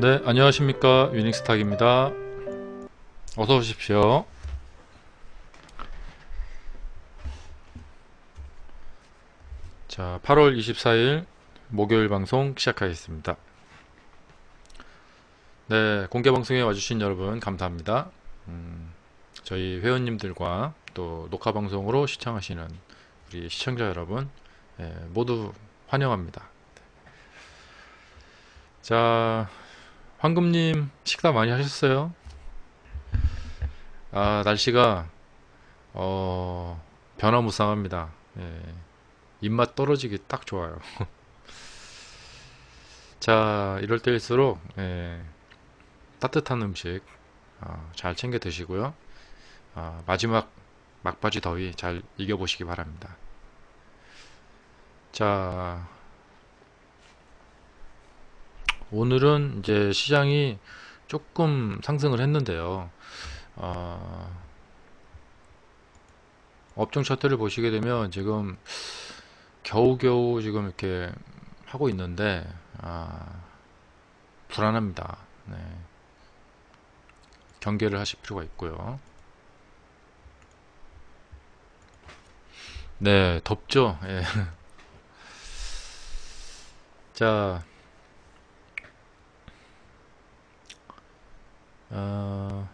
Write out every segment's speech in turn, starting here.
네 안녕하십니까. 유닉스탁입니다. 어서 오십시오. 자 8월 24일 목요일 방송 시작하겠습니다. 네 공개 방송에 와주신 여러분 감사합니다. 음, 저희 회원님들과 또 녹화 방송으로 시청하시는 우리 시청자 여러분 예, 모두 환영합니다. 자 황금님 식사 많이 하셨어요? 아 날씨가 어 변화무쌍합니다. 예, 입맛 떨어지기 딱 좋아요. 자 이럴 때일수록 예, 따뜻한 음식 어, 잘 챙겨 드시고요. 어, 마지막 막바지 더위 잘 이겨보시기 바랍니다. 자 오늘은 이제 시장이 조금 상승을 했는데요. 어, 업종 차트를 보시게 되면 지금 겨우겨우 지금 이렇게 하고 있는데 아, 불안합니다. 네. 경계를 하실 필요가 있고요. 네, 덥죠. 예. 자, 어,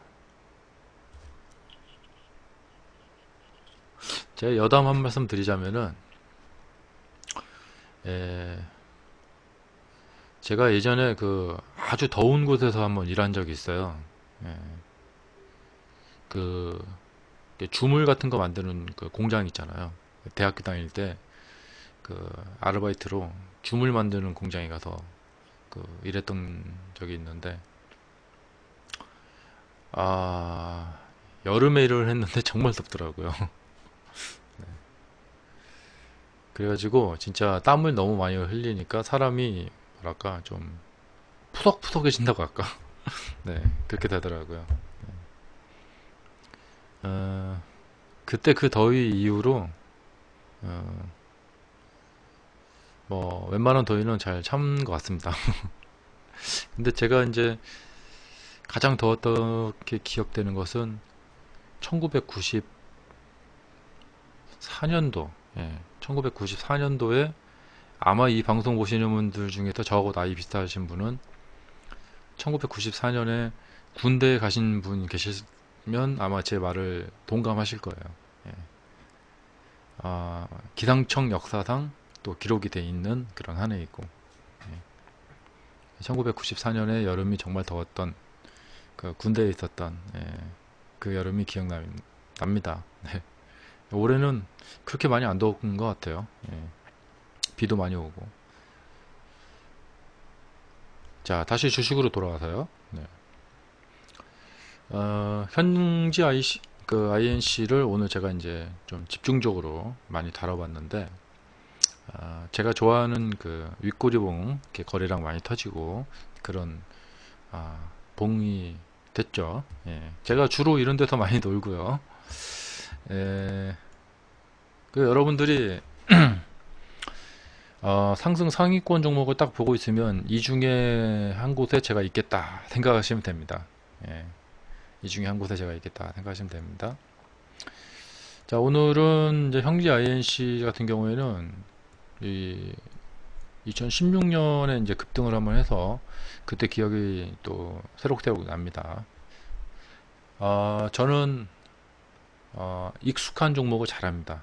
제가 여담 한 말씀 드리자면은, 에, 제가 예전에 그 아주 더운 곳에서 한번 일한 적이 있어요. 예, 그 주물 같은 거 만드는 그 공장 있잖아요. 대학교 다닐 때 그 아르바이트로 주물 만드는 공장에 가서 그 일했던 적이 있는데 아 여름에 일을 했는데 정말 덥더라고요. 네. 그래가지고 진짜 땀을 너무 많이 흘리니까 사람이 뭐랄까 좀 푸석푸석해진다고 할까? 네 그렇게 되더라고요. 네. 어, 그때 그 더위 이후로 어, 뭐 웬만한 더위는 잘 참은 것 같습니다. 근데 제가 이제 가장 더웠게 기억되는 것은 1994년도 예, 1994년도에 아마 이 방송 보시는 분들 중에서 저하고 나이 비슷하신 분은 1994년에 군대에 가신 분 계시면 아마 제 말을 동감하실 거예요. 예. 아, 기상청 역사상 또 기록이 돼 있는 그런 한 해이고 예. 1994년에 여름이 정말 더웠던 그 군대에 있었던 예, 그 여름이 기억납니다. 네. 올해는 그렇게 많이 안 더운 것 같아요. 예. 비도 많이 오고. 자, 다시 주식으로 돌아가서요. 네. 어, 현지 IC, 그 INC를 오늘 제가 이제 좀 집중적으로 많이 다뤄봤는데, 어, 제가 좋아하는 그 윗꼬리봉 거래량 많이 터지고 그런 아, 봉이 됐죠. 예. 제가 주로 이런 데서 많이 놀고요. 예. 그 여러분들이 어, 상승 상위권 종목을 딱 보고 있으면 이 중에 한 곳에 제가 있겠다 생각하시면 됩니다. 예. 이 중에 한 곳에 제가 있겠다 생각하시면 됩니다. 자 오늘은 이제 형지 INC 같은 경우에는 이 2016년에 이제 급등을 한번 해서 그때 기억이 또 새록새록 납니다. 어, 저는 어, 익숙한 종목을 잘합니다.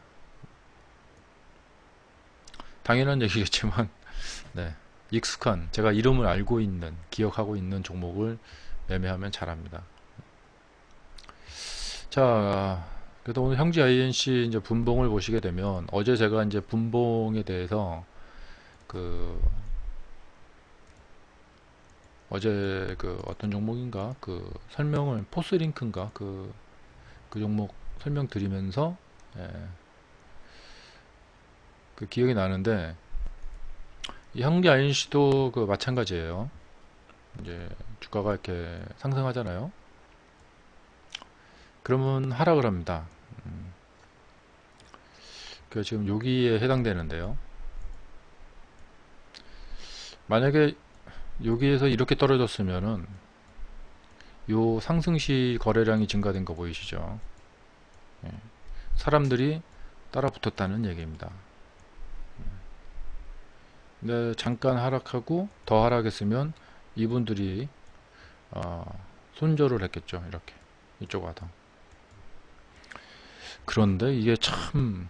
당연한 얘기겠지만 네, 익숙한 제가 이름을 알고 있는 기억하고 있는 종목을 매매하면 잘합니다. 자, 그래도 오늘 형지 INC 이제 분봉을 보시게 되면 어제 제가 이제 분봉에 대해서 그 어제 그 어떤 종목인가 그 설명을 포스링크인가 그, 그 종목 설명 드리면서 예, 그 기억이 나는데 이 형기 INC도 그 마찬가지예요. 이제 주가가 이렇게 상승하잖아요. 그러면 하락을 합니다. 음. 그 지금 여기에 해당되는데요. 만약에 여기에서 이렇게 떨어졌으면은 요 상승시 거래량이 증가된 거 보이시죠? 예. 사람들이 따라 붙었다는 얘기입니다. 근데 잠깐 하락하고 더 하락했으면 이분들이 어, 손절을 했겠죠. 이렇게 이쪽 와서. 그런데 이게 참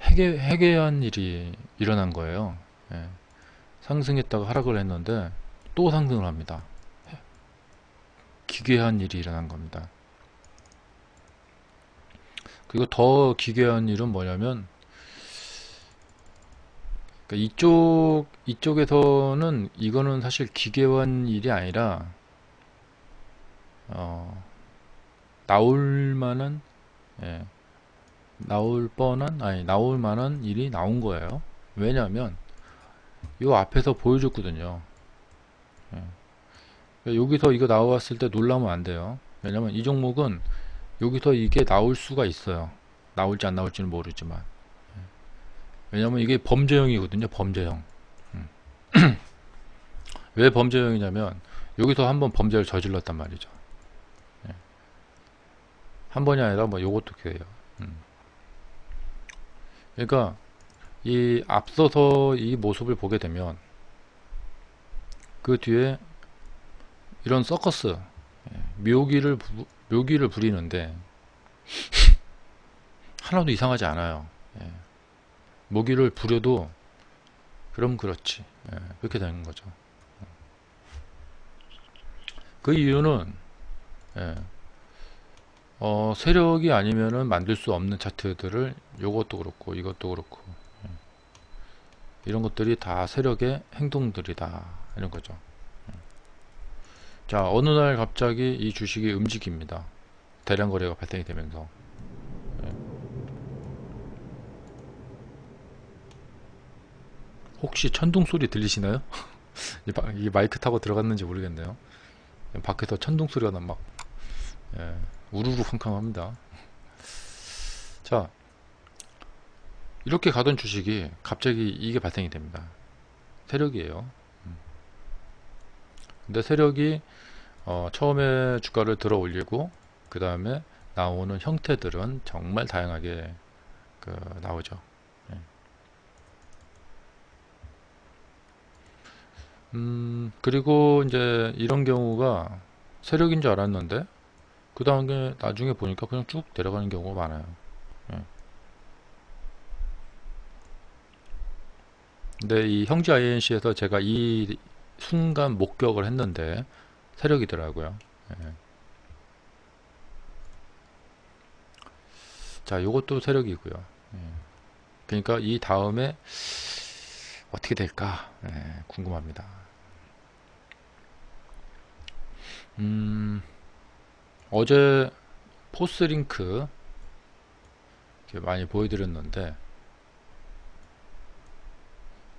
해괴, 해괴한 일이 일어난 거예요. 예. 상승했다가 하락을 했는데 또 상승을 합니다. 기괴한 일이 일어난 겁니다. 그리고 더 기괴한 일은 뭐냐면 그러니까 이쪽 이쪽에서는 이거는 사실 기괴한 일이 아니라 어, 나올 만한 예, 나올 뻔한 아니 나올 만한 일이 나온 거예요. 왜냐하면 요 앞에서 보여줬거든요. 예. 그러니까 여기서 이거 나왔을 때 놀라면 안 돼요. 왜냐면 이 종목은 여기서 이게 나올 수가 있어요. 나올지 안 나올지는 모르지만. 예. 왜냐면 이게 범죄형이거든요. 범죄형. 음. 왜 범죄형이냐면 여기서 한번 범죄를 저질렀단 말이죠. 예. 한 번이 아니라 뭐 요것도 그래요. 음. 그러니까 이 앞서서 이 모습을 보게 되면 그 뒤에 이런 서커스 예, 묘기를 부, 묘기를 부리는데 하나도 이상하지 않아요. 예. 모기를 부려도 그럼 그렇지 예, 그렇게 되는 거죠. 그 이유는 예, 어, 세력이 아니면은 만들 수 없는 차트들을 요것도 그렇고 이것도 그렇고 예. 이런 것들이 다 세력의 행동들이다 이런 거죠. 예. 자 어느 날 갑자기 이 주식이 움직입니다. 대량 거래가 발생이 되면서 예. 혹시 천둥 소리 들리시나요? 이 마이크 타고 들어갔는지 모르겠네요. 밖에서 천둥 소리가 막 예. 우르르 캄캄합니다. 자, 이렇게 가던 주식이 갑자기 이게 발생이 됩니다. 세력이에요. 음. 근데 세력이 어, 처음에 주가를 들어 올리고 그 다음에 나오는 형태들은 정말 다양하게 그, 나오죠. 예. 음, 그리고 이제 이런 경우가 세력인 줄 알았는데 그 다음에 나중에 보니까 그냥 쭉 내려가는 경우가 많아요. 예. 근데 이 형지 INC에서 제가 이 순간 목격을 했는데 세력이더라고요. 예. 자, 요것도 세력이고요. 예. 그러니까 이 다음에 어떻게 될까 예, 궁금합니다. 음. 어제 포스링크 많이 보여드렸는데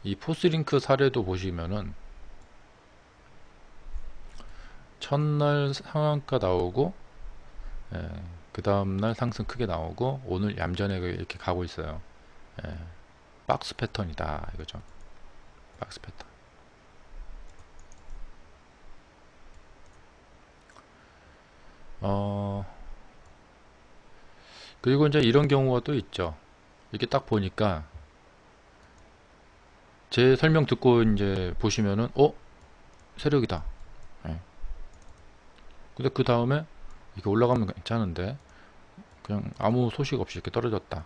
이 포스링크 사례도 보시면은 첫날 상한가 나오고 예, 그 다음날 상승 크게 나오고 오늘 얌전하게 이렇게 가고 있어요. 예, 박스 패턴이다 이거죠. 박스 패턴. 어, 그리고 이제 이런 경우가 또 있죠. 이렇게 딱 보니까 제 설명 듣고 이제 보시면은 어 세력이다. 네. 근데 그 다음에 이렇게 올라가면 괜찮은데 그냥 아무 소식 없이 이렇게 떨어졌다.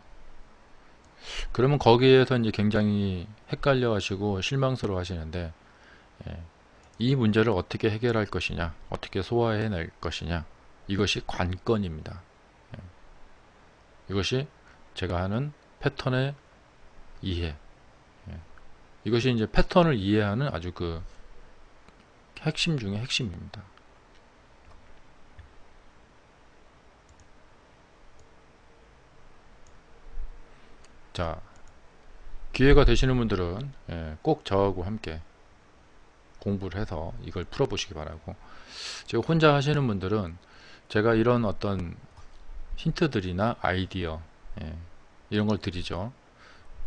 그러면 거기에서 이제 굉장히 헷갈려 하시고 실망스러워 하시는데 예, 이 문제를 어떻게 해결할 것이냐 어떻게 소화해 낼 것이냐 이것이 관건입니다. 예. 이것이 제가 하는 패턴의 이해. 예. 이것이 이제 패턴을 이해하는 아주 그 핵심 중의 핵심입니다. 자, 기회가 되시는 분들은 예, 꼭 저하고 함께 공부를 해서 이걸 풀어보시기 바라고 제가 혼자 하시는 분들은 제가 이런 어떤 힌트들이나 아이디어 예, 이런 걸 드리죠.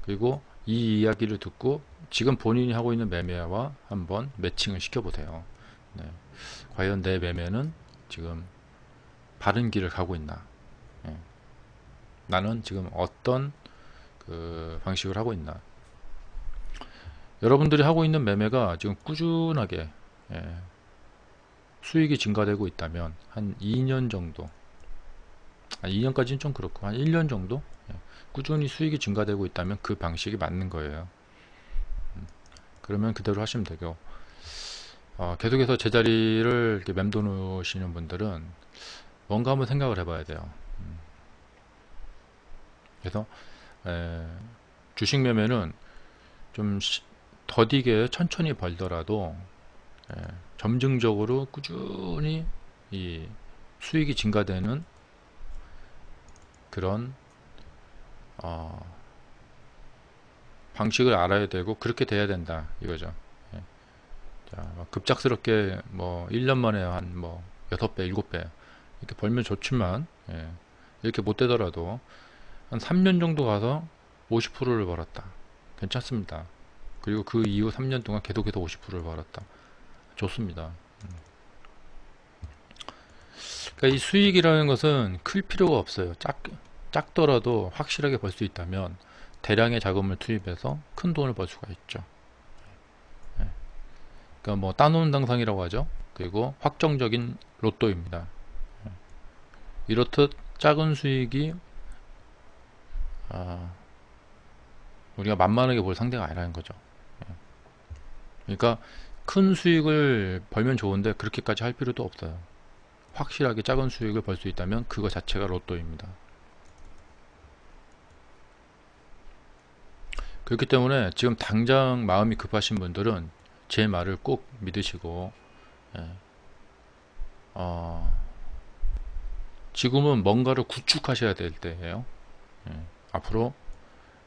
그리고 이 이야기를 듣고 지금 본인이 하고 있는 매매와 한번 매칭을 시켜보세요. 네. 과연 내 매매는 지금 바른 길을 가고 있나? 예. 나는 지금 어떤 그 방식을 하고 있나? 여러분들이 하고 있는 매매가 지금 꾸준하게 예, 수익이 증가되고 있다면 한 2년 정도 아, 2년까지는 좀 그렇고 한 1년 정도 예, 꾸준히 수익이 증가되고 있다면 그 방식이 맞는 거예요 음, 그러면 그대로 하시면 되고 어, 계속해서 제자리를 이렇게 맴도 놓으시는 분들은 뭔가 한번 생각을 해봐야 돼요 음. 그래서 에, 주식 매매는 좀 시, 더디게 천천히 벌더라도 예, 점증적으로 꾸준히 이 수익이 증가되는 그런 어, 방식을 알아야 되고 그렇게 돼야 된다 이거죠. 예. 자, 급작스럽게 뭐 1년 만에 한 뭐 6배, 7배 이렇게 벌면 좋지만 예, 이렇게 못 되더라도 한 3년 정도 가서 50%를 벌었다. 괜찮습니다. 그리고 그 이후 3년 동안 계속해서 50%를 벌었다. 좋습니다. 음. 그러니까 이 수익이라는 것은 클 필요가 없어요. 작, 작더라도 확실하게 벌 수 있다면 대량의 자금을 투입해서 큰 돈을 벌 수가 있죠. 네. 그러니까 뭐 따놓은 당상이라고 하죠. 그리고 확정적인 로또입니다. 네. 이렇듯 작은 수익이 아, 우리가 만만하게 볼 상대가 아니라는 거죠. 그러니까 큰 수익을 벌면 좋은데 그렇게까지 할 필요도 없어요. 확실하게 작은 수익을 벌 수 있다면 그거 자체가 로또입니다. 그렇기 때문에 지금 당장 마음이 급하신 분들은 제 말을 꼭 믿으시고 예. 어, 지금은 뭔가를 구축하셔야 될 때예요. 예. 앞으로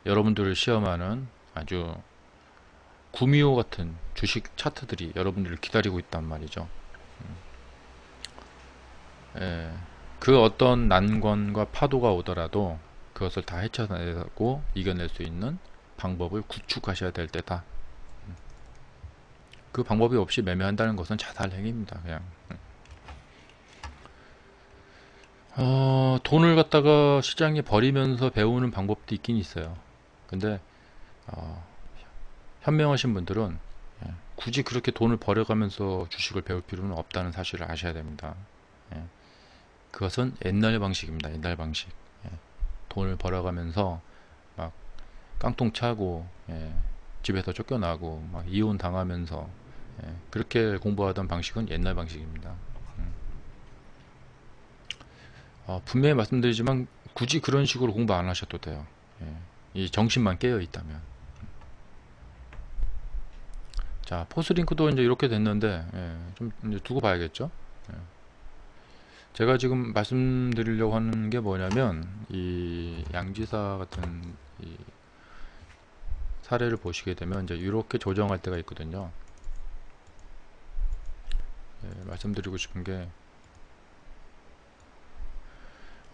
여러분들을 시험하는 아주 구미호 같은 주식 차트들이 여러분들을 기다리고 있단 말이죠. 음. 예, 그 어떤 난관과 파도가 오더라도 그것을 다 헤쳐내고 이겨낼 수 있는 방법을 구축하셔야 될 때다. 음. 그 방법이 없이 매매한다는 것은 자살 행위입니다. 그냥. 음. 어, 돈을 갖다가 시장에 버리면서 배우는 방법도 있긴 있어요. 근데 어, 현명하신 분들은 예, 굳이 그렇게 돈을 버려가면서 주식을 배울 필요는 없다는 사실을 아셔야 됩니다. 예, 그것은 옛날 방식입니다. 옛날 방식. 예, 돈을 벌어가면서 막 깡통 차고 집에서 쫓겨나고 막 이혼 당하면서 그렇게 공부하던 방식은 옛날 방식입니다. 음. 어, 분명히 말씀드리지만 굳이 그런 식으로 공부 안 하셔도 돼요. 이 정신만 깨어 있다면. 자 포스링크도 이제 이렇게 됐는데 예, 좀 두고 봐야겠죠 예. 제가 지금 말씀드리려고 하는 게 뭐냐면 이 양지사 같은 이 사례를 보시게 되면 이제 이렇게 조정할 때가 있거든요 예, 말씀드리고 싶은 게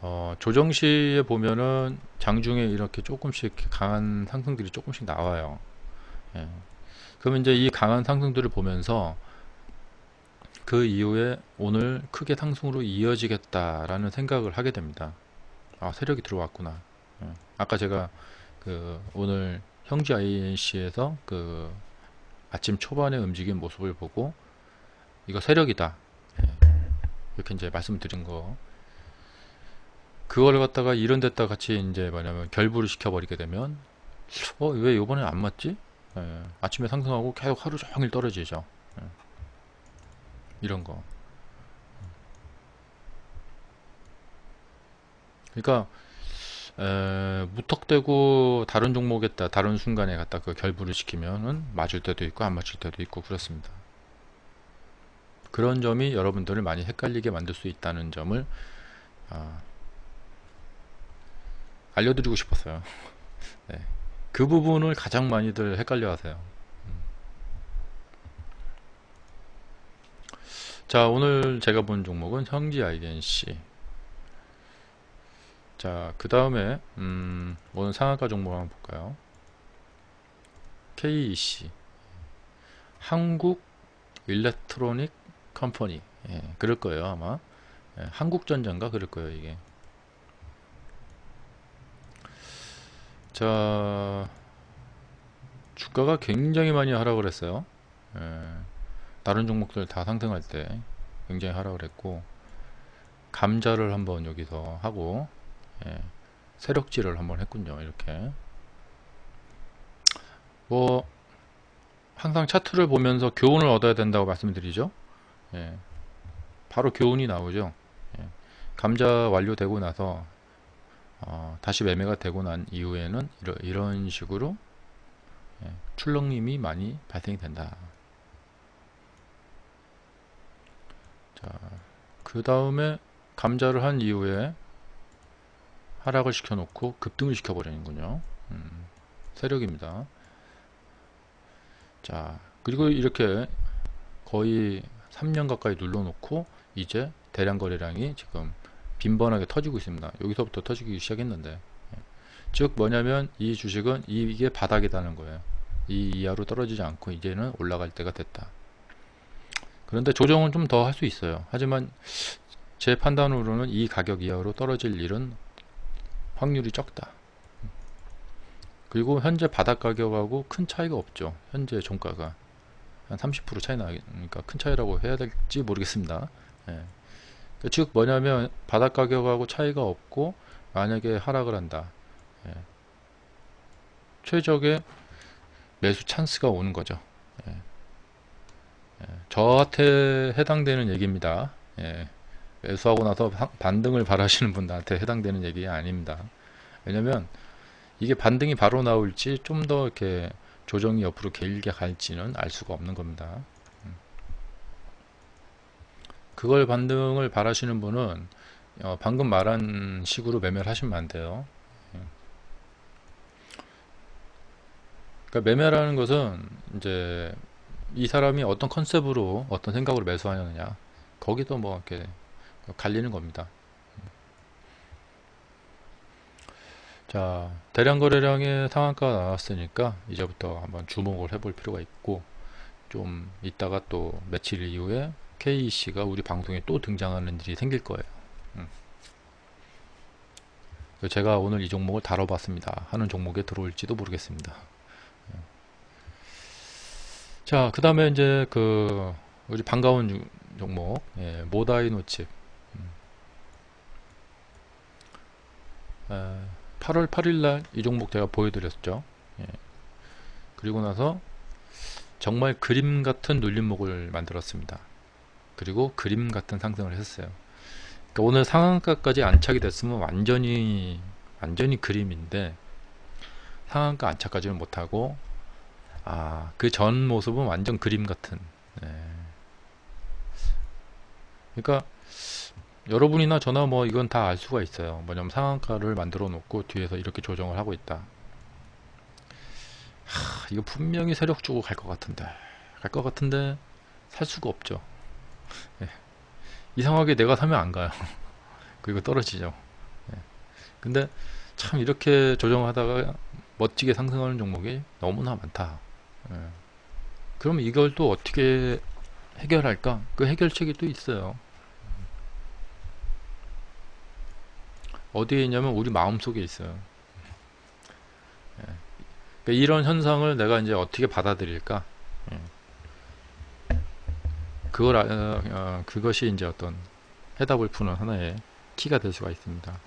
어, 조정 시에 보면은 장중에 이렇게 조금씩 강한 상승들이 조금씩 나와요 예. 그러면 이제 이 강한 상승들을 보면서 그 이후에 오늘 크게 상승으로 이어지겠다라는 생각을 하게 됩니다. 아 세력이 들어왔구나. 예. 아까 제가 그 오늘 형지 INC에서 그 아침 초반에 움직인 모습을 보고 이거 세력이다. 예. 이렇게 이제 말씀드린 거. 그걸 갖다가 이런 데다 같이 이제 뭐냐면 결부를 시켜버리게 되면 어 왜 요번에 안 맞지? 예, 아침에 상승하고 계속 하루 종일 떨어지죠. 예. 이런 거. 그러니까 에, 무턱대고 다른 종목에다 다른 순간에 갖다 그 결부를 시키면은 맞을 때도 있고 안 맞을 때도 있고 그렇습니다. 그런 점이 여러분들을 많이 헷갈리게 만들 수 있다는 점을 아, 알려드리고 싶었어요. 네. 그 부분을 가장 많이들 헷갈려 하세요. 자 오늘 제가 본 종목은 형지 INC 자 그 다음에 음, 오늘 상한가 종목 한번 볼까요? KEC 한국 일렉트로닉 컴퍼니. 예, 그럴 거예요 아마. 예, 한국전자인가? 그럴 거예요 이게. 자 주가가 굉장히 많이 하락을 했어요. 예, 다른 종목들 다 상승할 때 굉장히 하락을 했고 감자를 한번 여기서 하고 예, 세력질을 한번 했군요 이렇게. 뭐 항상 차트를 보면서 교훈을 얻어야 된다고 말씀드리죠? 예, 바로 교훈이 나오죠? 예, 감자 완료되고 나서 어, 다시 매매가 되고 난 이후에는 이러, 이런 식으로 예, 출렁임이 많이 발생이 된다. 자, 그 다음에 감자를 한 이후에 하락을 시켜놓고 급등을 시켜버리는군요. 음, 세력입니다. 자, 그리고 이렇게 거의 3년 가까이 눌러놓고 이제 대량 거래량이 지금 빈번하게 터지고 있습니다. 여기서부터 터지기 시작했는데 예. 즉 뭐냐면 이 주식은 이게 바닥이라는 거예요. 이 이하로 떨어지지 않고 이제는 올라갈 때가 됐다. 그런데 조정은 좀 더 할 수 있어요. 하지만 제 판단으로는 이 가격 이하로 떨어질 일은 확률이 적다. 그리고 현재 바닥 가격하고 큰 차이가 없죠. 현재 종가가 한 30% 차이 나니까 큰 차이라고 해야 될지 모르겠습니다. 예. 즉 뭐냐면 바닥 가격하고 차이가 없고 만약에 하락을 한다. 예. 최적의 매수 찬스가 오는 거죠. 예. 예. 저한테 해당되는 얘기입니다. 예. 매수하고 나서 반등을 바라시는 분들한테 해당되는 얘기 아닙니다. 왜냐면 이게 반등이 바로 나올지 좀 더 이렇게 조정이 옆으로 길게 갈지는 알 수가 없는 겁니다. 음. 그걸 반등을 바라시는 분은 어, 방금 말한 식으로 매매를 하시면 안 돼요. 예. 그러니까 매매라는 것은 이제 이 사람이 어떤 컨셉으로 어떤 생각으로 매수하느냐 거기도 뭐 이렇게 갈리는 겁니다. 자 대량 거래량의 상한가가 나왔으니까 이제부터 한번 주목을 해볼 필요가 있고 좀 이따가 또 며칠 이후에 KEC가 우리 방송에 또 등장하는 일이 생길 거예요. 음. 제가 오늘 이 종목을 다뤄봤습니다. 하는 종목에 들어올지도 모르겠습니다. 음. 자, 그 다음에 이제 그 우리 반가운 종목 예, 모다이노칩 8월 8일날 이 종목 제가 보여드렸죠. 예. 그리고 나서 정말 그림 같은 눌림목을 만들었습니다. 그리고 그림 같은 상승을 했어요. 그러니까 오늘 상한가까지 안착이 됐으면 완전히 완전히 그림인데 상한가 안착까지는 못하고 아 그 전 모습은 완전 그림 같은 예. 그러니까 여러분이나 저나 뭐 이건 다 알 수가 있어요. 뭐냐면 상한가를 만들어 놓고 뒤에서 이렇게 조정을 하고 있다. 하, 이거 분명히 세력 주고 갈 것 같은데 갈 것 같은데 살 수가 없죠. 예. 이상하게 내가 사면 안 가요. 그리고 떨어지죠. 예. 근데 참 이렇게 조정하다가 멋지게 상승하는 종목이 너무나 많다. 예. 그럼 이걸 또 어떻게 해결할까? 그 해결책이 또 있어요. 어디에 있냐면 우리 마음속에 있어요. 예. 그러니까 이런 현상을 내가 이제 어떻게 받아들일까? 예. 그걸 어, 어, 그것이 이제 어떤 해답을 푸는 하나의 키가 될 수가 있습니다.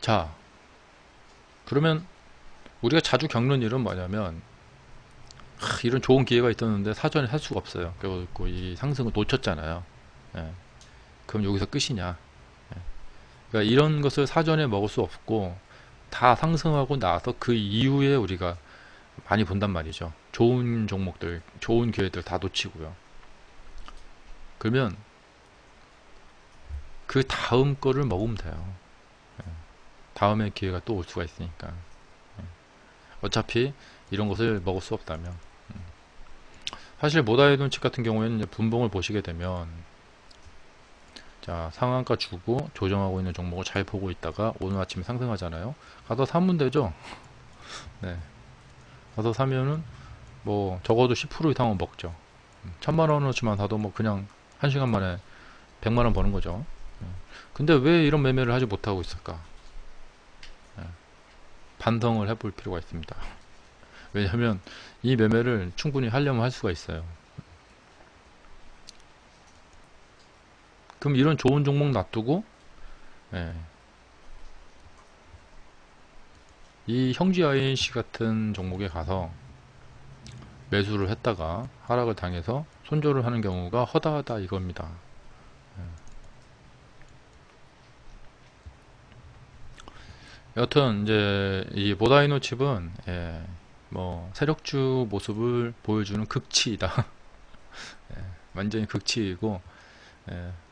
자, 그러면 우리가 자주 겪는 일은 뭐냐면 하, 이런 좋은 기회가 있었는데 사전에 살 수가 없어요. 그리고 이 상승을 놓쳤잖아요. 예. 그럼 여기서 끝이냐? 그러니까 이런 것을 사전에 먹을 수 없고 다 상승하고 나서 그 이후에 우리가 많이 본단 말이죠. 좋은 종목들, 좋은 기회들 다 놓치고요. 그러면 그 다음 거를 먹으면 돼요. 예. 다음에 기회가 또 올 수가 있으니까. 예. 어차피 이런 것을 먹을 수 없다면. 음. 사실 모다이돈칩 같은 경우에는 분봉을 보시게 되면 자 상한가 주고 조정하고 있는 종목을 잘 보고 있다가 오늘 아침에 상승하잖아요 가서 사면 되죠 네 가서 사면은 뭐 적어도 10% 이상은 먹죠. 천만 원어치만 사도 뭐 그냥 한 시간 만에 100만 원 버는 거죠. 예. 근데 왜 이런 매매를 하지 못하고 있을까? 예. 반성을 해볼 필요가 있습니다. 왜냐하면 이 매매를 충분히 하려면 할 수가 있어요. 그럼 이런 좋은 종목 놔두고 예. 이 형지 INC 같은 종목에 가서 매수를 했다가 하락을 당해서 손절을 하는 경우가 허다하다 이겁니다. 예. 여튼 이제 이 모다이노 칩은 예, 뭐 세력주 모습을 보여주는 극치이다. 예, 완전히 극치이고 예,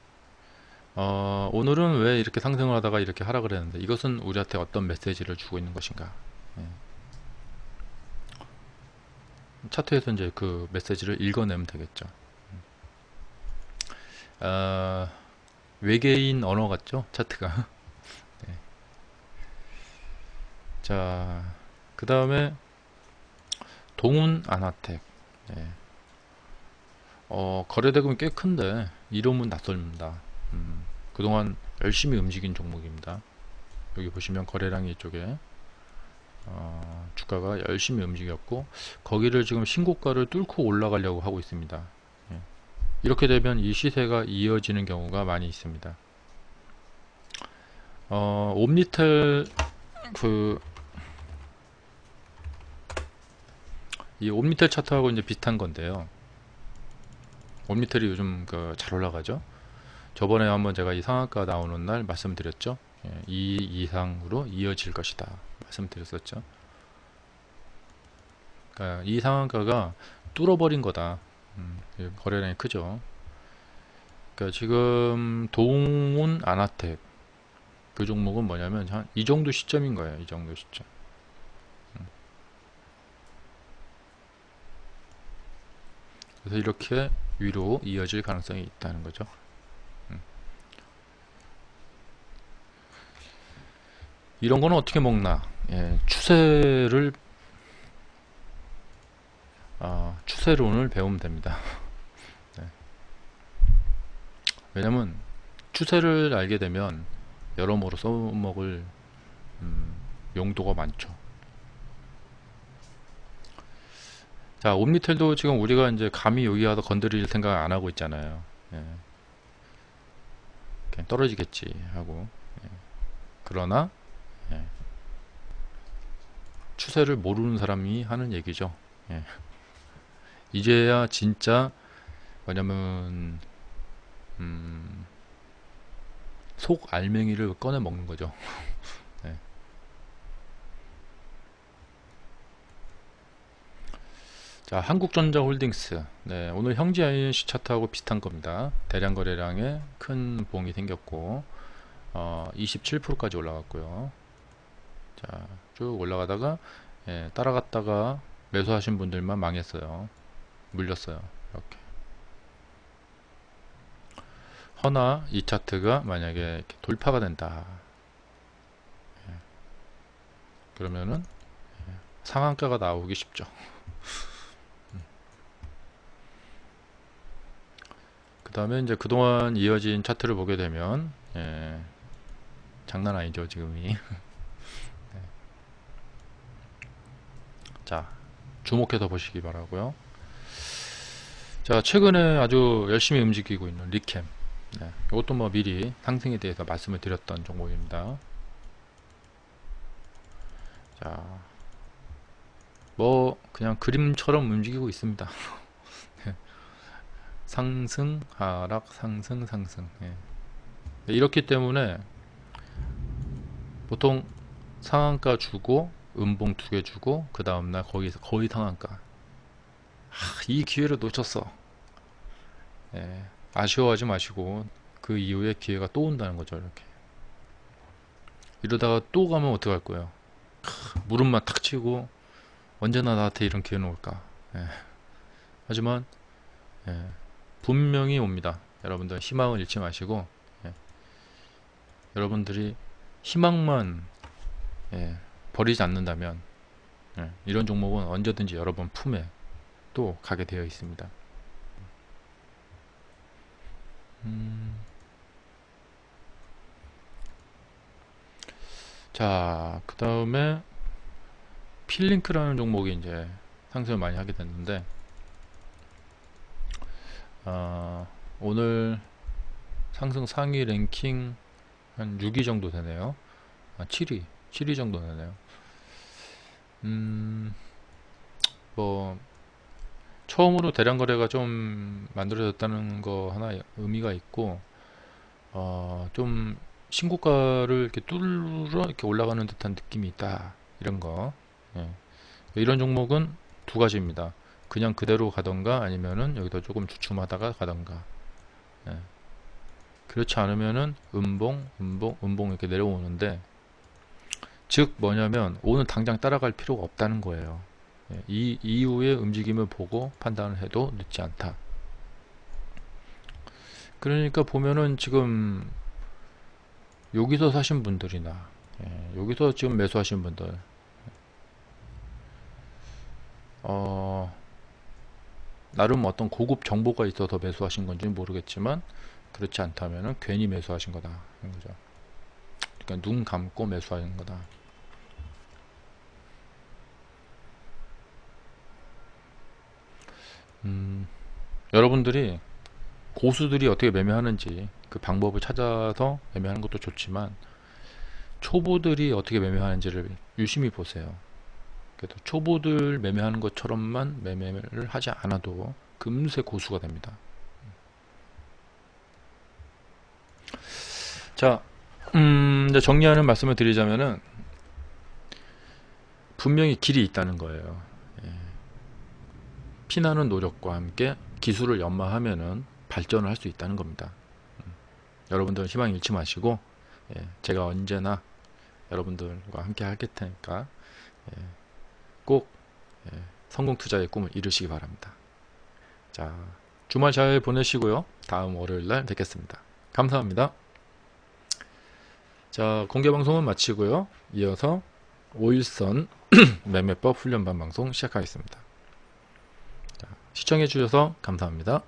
어, 오늘은 왜 이렇게 상승을 하다가 이렇게 하락을 했는데 이것은 우리한테 어떤 메시지를 주고 있는 것인가? 예. 차트에서 이제 그 메시지를 읽어내면 되겠죠. 어, 외계인 언어 같죠? 차트가. 네. 자그 다음에 동훈 아나텍 네. 어, 거래대금이 꽤 큰데 이름은 낯설입니다 음, 그동안 열심히 움직인 종목입니다. 여기 보시면 거래량이 이쪽에 어, 주가가 열심히 움직였고 거기를 지금 신고가를 뚫고 올라가려고 하고 있습니다. 예. 이렇게 되면 이 시세가 이어지는 경우가 많이 있습니다. 어, 옴니텔 그 이 옴니텔 차트하고 이제 비슷한 건데요. 옴니텔이 요즘 그 잘 올라가죠. 저번에 한번 제가 이 상한가 나오는 날 말씀드렸죠. 예, 이 이상으로 이어질 것이다. 말씀드렸었죠. 그러니까 이 상한가가 뚫어버린 거다. 음, 거래량이 크죠. 그러니까 지금 동운 아나텍 그 종목은 뭐냐면 한 이 정도 시점인 거예요. 이 정도 시점. 음. 그래서 이렇게 위로 이어질 가능성이 있다는 거죠. 이런 거는 어떻게 먹나 예, 추세를 어, 추세론을 배우면 됩니다 네. 왜냐면 추세를 알게 되면 여러모로 써먹을 음, 용도가 많죠 자 옴니텔도 지금 우리가 이제 감히 여기 와서 건드릴 생각 안 하고 있잖아요 예. 떨어지겠지 하고 예. 그러나 예. 추세를 모르는 사람이 하는 얘기죠. 예. 이제야 진짜 뭐냐면 음, 속 알맹이를 꺼내 먹는 거죠. 네. 자, 한국전자홀딩스. 네, 오늘 형지 INC 차트하고 비슷한 겁니다. 대량 거래량에 큰 봉이 생겼고, 어, 27%까지 올라갔고요. 자, 쭉 올라가다가 예, 따라갔다가 매수하신 분들만 망했어요. 물렸어요. 이렇게. 허나 이 차트가 만약에 돌파가 된다. 예. 그러면은 예, 상한가가 나오기 쉽죠. 음. 그 다음에 이제 그동안 이어진 차트를 보게 되면 예, 장난 아니죠 지금이 자 주목해서 보시기 바라고요. 자 최근에 아주 열심히 움직이고 있는 리캠. 네, 이것도 뭐 미리 상승에 대해서 말씀을 드렸던 종목입니다. 자뭐 그냥 그림처럼 움직이고 있습니다. 네. 상승 하락 상승 상승. 예. 이렇기 때문에 보통 상한가 주고 음봉 두 개 주고 그 다음날 거기서 거의 상한가. 하, 이 기회를 놓쳤어. 예, 아쉬워하지 마시고 그 이후에 기회가 또 온다는 거죠 이렇게. 이러다가 또 가면 어떡할 거예요? 크, 무릎만 탁 치고 언제나 나한테 이런 기회는 올까? 예. 하지만 예, 분명히 옵니다. 여러분들 희망을 잃지 마시고 예. 여러분들이 희망만 예, 버리지 않는다면 예, 이런 종목은 언제든지 여러분 품에 또 가게 되어 있습니다. 음. 자, 그 다음에 필링크라는 종목이 이제 상승을 많이 하게 됐는데 어, 오늘 상승 상위 랭킹 한 6위 정도 되네요. 아, 7위, 7위 정도 되네요. 음, 뭐 처음으로 대량 거래가 좀 만들어졌다는 거 하나 의미가 있고 어, 좀 신고가를 이렇게 뚫어 이렇게 올라가는 듯한 느낌이 있다 이런 거 예. 이런 종목은 두 가지입니다 그냥 그대로 가던가 아니면은 여기서 조금 주춤하다가 가던가 예. 그렇지 않으면은 음봉 음봉 음봉 이렇게 내려오는데 즉 뭐냐면 오늘 당장 따라갈 필요가 없다는 거예요 예. 이 이후의 움직임을 보고 판단을 해도 늦지 않다 그러니까 보면은 지금 여기서 사신 분들이나 예, 여기서 지금 매수하신 분들 어, 나름 어떤 고급 정보가 있어서 매수하신 건지 모르겠지만 그렇지 않다면 괜히 매수하신 거다. 그러니까 눈 감고 매수하는 거다. 음, 여러분들이 고수들이 어떻게 매매하는지 그 방법을 찾아서 매매하는 것도 좋지만 초보들이 어떻게 매매하는지를 유심히 보세요. 그래도 초보들 매매하는 것처럼만 매매를 하지 않아도 금세 고수가 됩니다. 자, 음, 이제 정리하는 말씀을 드리자면은 분명히 길이 있다는 거예요. 예. 피나는 노력과 함께 기술을 연마하면은 발전을 할 수 있다는 겁니다. 음, 여러분들은 희망 잃지 마시고 예, 제가 언제나 여러분들과 함께 할 테니까 예, 꼭 예, 성공 투자의 꿈을 이루시기 바랍니다. 자, 주말 잘 보내시고요. 다음 월요일 날 뵙겠습니다. 감사합니다. 자, 공개 방송은 마치고요. 이어서 5일선 매매법 훈련반 방송 시작하겠습니다. 자, 시청해 주셔서 감사합니다.